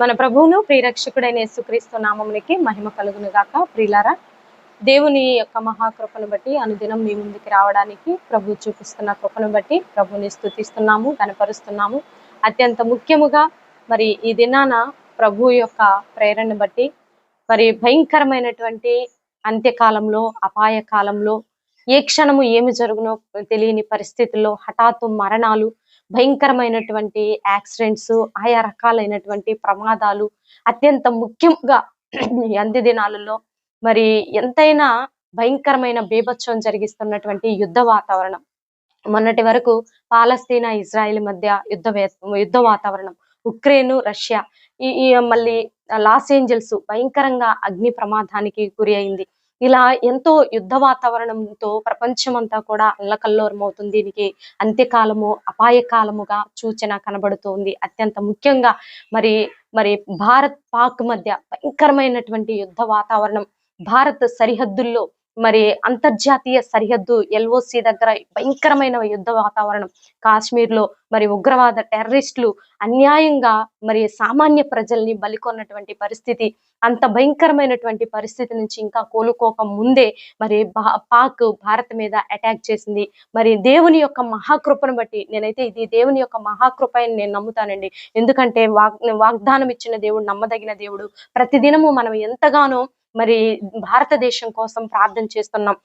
మన ప్రభువును ప్రియరక్షకుడైన యేసుక్రీస్తు నామమునికి మహిమ కలుగును గాక ప్రియులారా దేవుని యొక్క మహాకృపను బట్టి అనుదినం మీ ముందుకు రావడానికి ప్రభు చూపిస్తున్న కృపను బట్టి ప్రభుని స్థుతిస్తున్నాము కనపరుస్తున్నాము అత్యంత ముఖ్యముగా మరి ఈ దినాన ప్రభు యొక్క ప్రేరణ బట్టి మరి భయంకరమైనటువంటి అంత్యకాలంలో అపాయ కాలంలో ఏ క్షణము ఏమి జరుగునో తెలియని పరిస్థితుల్లో హఠాత్తు మరణాలు భయంకరమైనటువంటి యాక్సిడెంట్స్ ఆయా రకాలైనటువంటి ప్రమాదాలు అత్యంత ముఖ్యంగా ఈ అంత్య దినాలలో మరి ఎంతైనా భయంకరమైన బీభత్సం జరిగిస్తున్నటువంటి యుద్ధ వాతావరణం. మొన్నటి వరకు పాలస్తీనా ఇజ్రాయెల్ మధ్య యుద్ధ యుద్ధ వాతావరణం ఉక్రెయిన్ రష్యా ఈ ఈ మళ్ళీ లాస్ ఏంజల్స్ భయంకరంగా అగ్ని ప్రమాదానికి గురి అయింది. ఇలా ఎంతో యుద్ధ వాతావరణంతో ప్రపంచం అంతా కూడా అల్లకల్లోరమవుతుంది. దీనికి అంత్యకాలము అపాయకాలముగా సూచన కనబడుతోంది. అత్యంత ముఖ్యంగా మరి మరి భారత్ పాక్ మధ్య భయంకరమైనటువంటి యుద్ధ వాతావరణం. భారత్ సరిహద్దుల్లో మరి అంతర్జాతీయ సరిహద్దు ఎల్ఓసి దగ్గర భయంకరమైన యుద్ధ వాతావరణం. కాశ్మీర్లో మరి ఉగ్రవాద టెర్రరిస్టులు అన్యాయంగా మరి సామాన్య ప్రజల్ని బలికొన్నటువంటి పరిస్థితి అంత భయంకరమైనటువంటి పరిస్థితి నుంచి ఇంకా కోలుకోక ముందే మరి పాక్ భారత్ మీద అటాక్ చేసింది. మరి దేవుని యొక్క మహాకృపను బట్టి నేనైతే ఇది దేవుని యొక్క మహాకృప అని నేను నమ్ముతానండి. ఎందుకంటే వాగ్ వాగ్దానం ఇచ్చిన దేవుడు నమ్మదగిన దేవుడు. ప్రతిదినము మనం ఎంతగానో మరి భారతదేశం కోసం ప్రార్థన చేస్తున్నాం.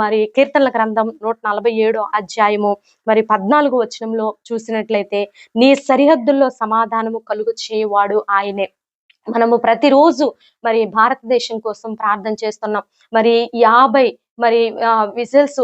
మరి కీర్తనల గ్రంథం నూట నలభై ఏడో అధ్యాయము మరి పద్నాలుగు వచనంలో చూసినట్లయితే నీ సరిహద్దుల్లో సమాధానము కలుగు చేయవాడు ఆయనే. మనము ప్రతిరోజు మరి భారతదేశం కోసం ప్రార్థన చేస్తున్నాం. మరి యాభై మరి విజిల్స్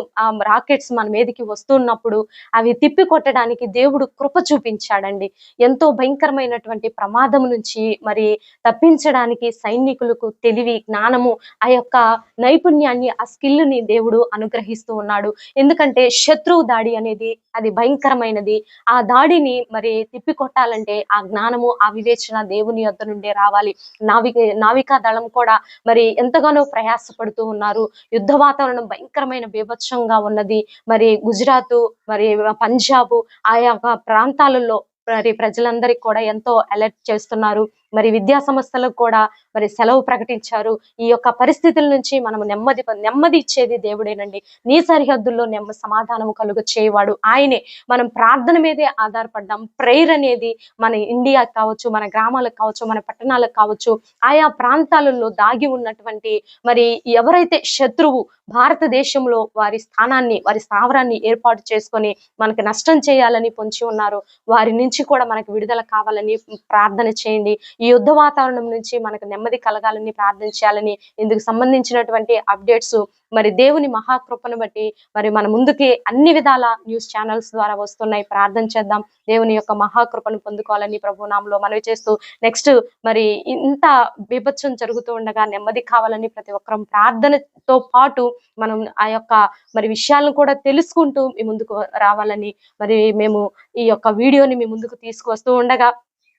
రాకెట్స్ మన మీదకి వస్తున్నప్పుడు అవి తిప్పి కొట్టడానికి దేవుడు కృప చూపించాడండి. ఎంతో భయంకరమైనటువంటి ప్రమాదం నుంచి మరి తప్పించడానికి సైనికులకు తెలివి జ్ఞానము ఆ యొక్క నైపుణ్యాన్ని ఆ స్కిల్ని దేవుడు అనుగ్రహిస్తూ ఉన్నాడు. ఎందుకంటే శత్రువు దాడి అనేది అది భయంకరమైనది. ఆ దాడిని మరి తిప్పి కొట్టాలంటే ఆ జ్ఞానము ఆ వివేచన దేవుని యొద్ద నుండే రావాలి. నావిక నావికా దళం కూడా మరి ఎంతగానో ప్రయాసపడుతూ ఉన్నారు. యుద్ధ వాతావరణం భయంకరమైన బీభత్సంగా ఉన్నది. మరి గుజరాత్ మరి పంజాబ్ ఆయా ప్రాంతాలలో మరి ప్రజలందరికీ కూడా ఎంతో అలర్ట్ చేస్తున్నారు. మరి విద్యా సంస్థలకు కూడా మరి సెలవు ప్రకటించారు. ఈ యొక్క పరిస్థితుల నుంచి మనం నెమ్మది నెమ్మది ఇచ్చేది దేవుడేనండి. నీ సరిహద్దుల్లో నెమ్మ సమాధానం కలుగు చేయవాడు ఆయనే. మనం ప్రార్థన మీదే ఆధారపడ్డాం. ప్రేయర్ అనేది మన ఇండియా కావచ్చు మన గ్రామాలకు కావచ్చు మన పట్టణాలకు కావచ్చు ఆయా ప్రాంతాలలో దాగి ఉన్నటువంటి మరి ఎవరైతే శత్రువు భారతదేశంలో వారి స్థానాన్ని వారి స్థావరాన్ని ఏర్పాటు చేసుకొని మనకి నష్టం చేయాలని పొంచి ఉన్నారు వారి నుంచి కూడా మనకు విడుదల కావాలని ప్రార్థన చేయండి. ఈ యుద్ధ వాతావరణం నుంచి మనకు నెమ్మది కలగాలని ప్రార్థన చేయాలని ఇందుకు సంబంధించినటువంటి అప్డేట్స్ మరి దేవుని మహాకృపను బట్టి మరి మన ముందుకి అన్ని విధాల న్యూస్ ఛానల్స్ ద్వారా వస్తున్నాయి. ప్రార్థన చేద్దాం. దేవుని యొక్క మహాకృపను పొందుకోవాలని ప్రభు నామలో మనవి చేస్తూ నెక్స్ట్ మరి ఇంత బీభత్సం జరుగుతూ ఉండగా నెమ్మది కావాలని ప్రతి ఒక్కరం ప్రార్థనతో పాటు మనం ఆ యొక్క మరి విషయాలను కూడా తెలుసుకుంటూ మీ ముందుకు రావాలని మరి మేము ఈ యొక్క వీడియోని మీ ముందుకు తీసుకువస్తూ ఉండగా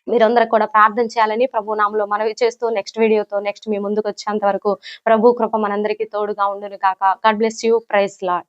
మీరందరూ కూడా ప్రార్థన చేయాలని ప్రభు నామలో మనవి చేస్తూ నెక్స్ట్ వీడియోతో నెక్స్ట్ మీ ముందుకు వచ్చేంత వరకు ప్రభు కృప మనందరికీ తోడుగా ఉండును కాక God bless you praise Lord